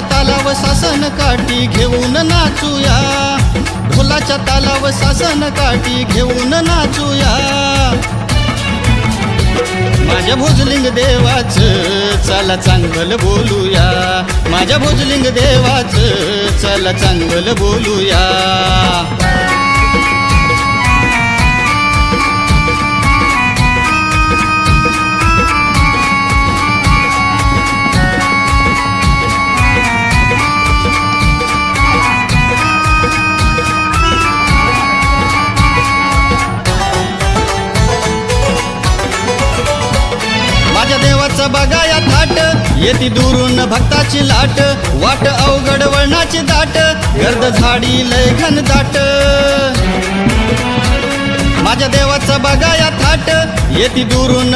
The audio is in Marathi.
तालाव सासन काठी घेऊन नाचूया. ढोलाच्या तालाव सासन काठी घेऊन नाचूया. माझ्या भोजलिंग देवाच चला चांगल बोलूया. माझ्या भोजलिंग देवाच चला चांगलं बोलूया. देवाचा बघाया थाट. येती दुरून भक्ताची लाट. वाट अवघड वळणाची दाट. गर्द झाडी लय घन दाट. माझ्या देवाचा बघाया थाट. येती दुरून